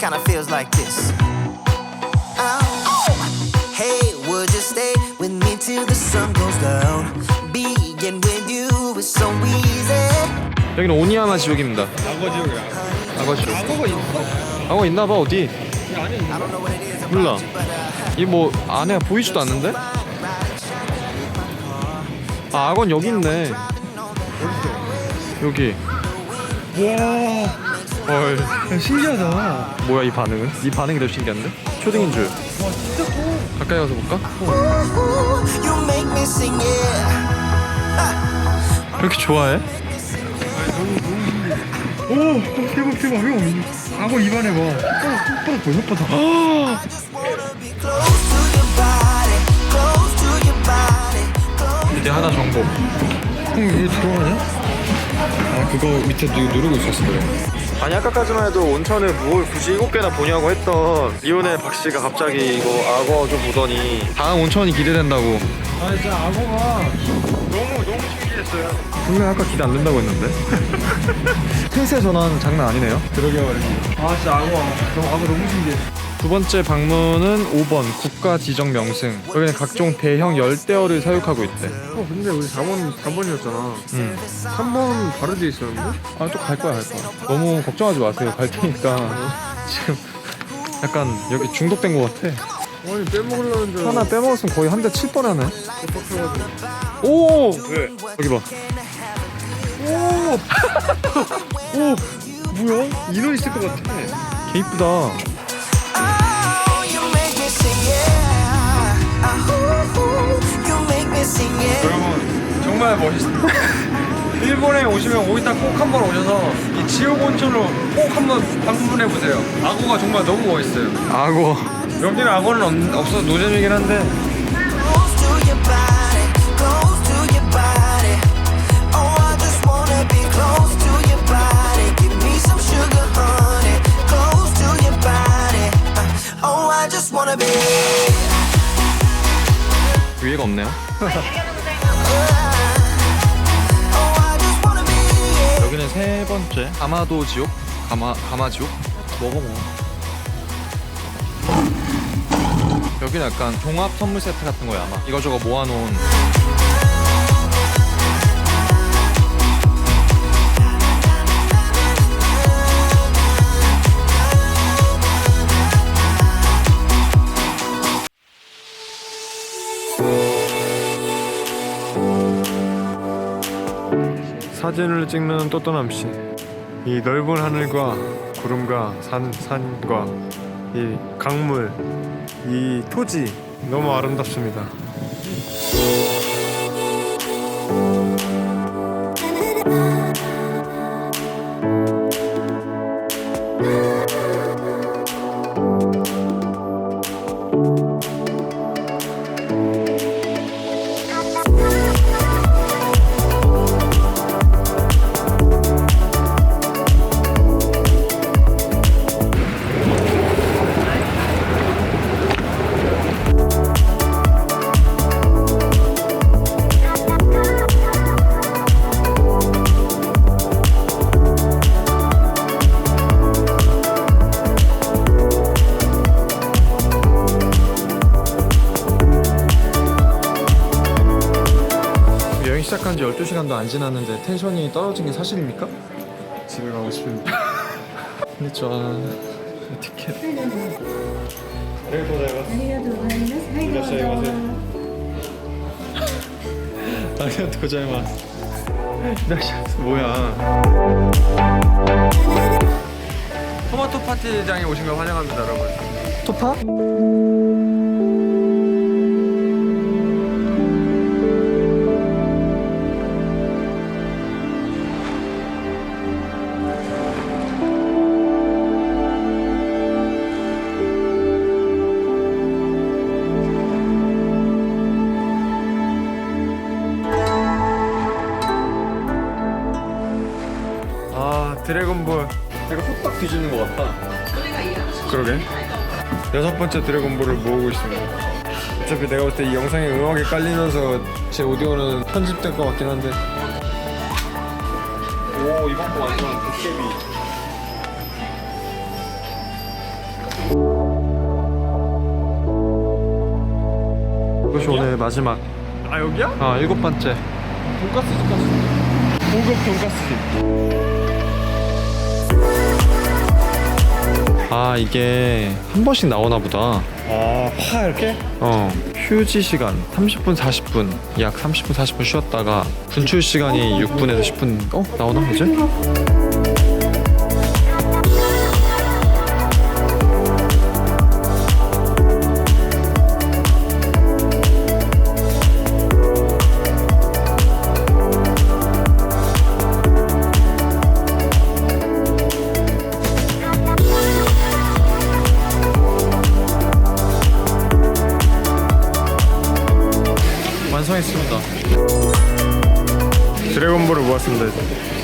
kinda feels like this. Ow. Oh. Hey, would you stay with me till the sun goes down? Being with you is so easy. 여기는 오니야마 지옥입니다. 악어 지옥이야. 악어 지옥. 악어가 있어? 악어 있나봐 어디? 이 안에 I 있나? don't know what it is about 몰라. you, but uh, 이 뭐 안에 보이지도 않는데? 아 악원 여기 있네. driving on the highway. 여기. 와. 헐. 야, 신기하다. 뭐야 이 반응은? 이 반응이 더 신기한데? 초딩인 줄. 와, 진짜 커. 가까이 가서 볼까? You make me sing it. 그렇게 좋아해? 오, 오, 대박, 대박, 형. 악어 입안에 봐. 혓바닥 봐, 혓바닥. I just wanna be close to your body, close to your body, close. 이제 하나 정보. 형, 이거 들어가냐? 아, 그거 밑에 누, 누르고 있었어, 그래. 아니 아까까지만 해도 온천을 뭘 굳이 일곱 개나 보냐고 했던 리오넬 박 씨가 갑자기 이거 악어 좀 보더니 다음 온천이 기대된다고. 아 진짜 악어가 너무 너무 신기했어요. 분명 아까 기대 안 된다고 했는데. 틈새 전환 장난 아니네요. 그러게 말이지. 아, 진짜 악어. 너 악어 너무 신기해. 두 번째 방문은 5번 국가 지정 명승. 여기는 각종 대형 열대어를 사육하고 있대. 어, 근데 우리 4번, 4번이었잖아. 음. 3번 바로 뒤에 있었는데? 아 또 갈 거야 갈 거야. 너무 걱정하지 마세요. 갈 테니까 지금 약간 여기 중독된 것 같아. 아니, 빼먹으려는 줄 하나 빼먹었으면 거의 한 대 칠 뻔하네. 오! 왜? 여기 봐. 오! 뭐야? 인어 있을 것 같아. 개 이쁘다. 여러분 정말 멋있습니다. 일본에 오시면 오이타 꼭 한 번 오셔서 이 지옥 온천으로 꼭 한번 방문해 보세요. 악어가 정말 너무 멋있어요. 악어. 여기는 악어는 없, 없어서 노잼이긴 한데 위에가 없네요. 여기는 세 번째 가마도 지옥. 가마 가마 지옥. 먹어 먹어. 여기는 약간 종합 선물 세트 같은 거야 아마. 이거저거 모아놓은. 사진을 찍는 또또남 씨. 이 넓은 하늘과 구름과 산 산과 이 강물, 이 토지 너무 아름답습니다. 12시간도 안 지났는데 텐션이 떨어진 게 사실입니까? 집에 가고 싶습니다. 근데 저 티켓 ありがとうございます。はい、どうぞ。 아리가토 고자이마스 뭐야 토마토 파티장에 오신 걸 환영합니다, 여러분. 토파? 아 드래곤볼. 내가 후딱 뒤지는 것 같다. 그러게. 여섯 번째 드래곤볼을 모으고 있습니다. 어차피 내가 볼 때 이 영상이 음악에 깔리면서 제 오디오는 편집될 것 같긴 한데. 오 이번 거 완전 도깨비. 이것이 오늘 마지막. 아 여기야? 아 일곱 번째. 돈가스 돈가스 고급 돈가스집. 아 이게 한 번씩 나오나 보다 아, 파 이렇게? 어 휴지 시간 30분 40분 약 30분 40분 쉬었다가 분출 시간이 6분에서 10분 어 나오나 이제? 했습니다 드래곤볼을 모았습니다. 이제.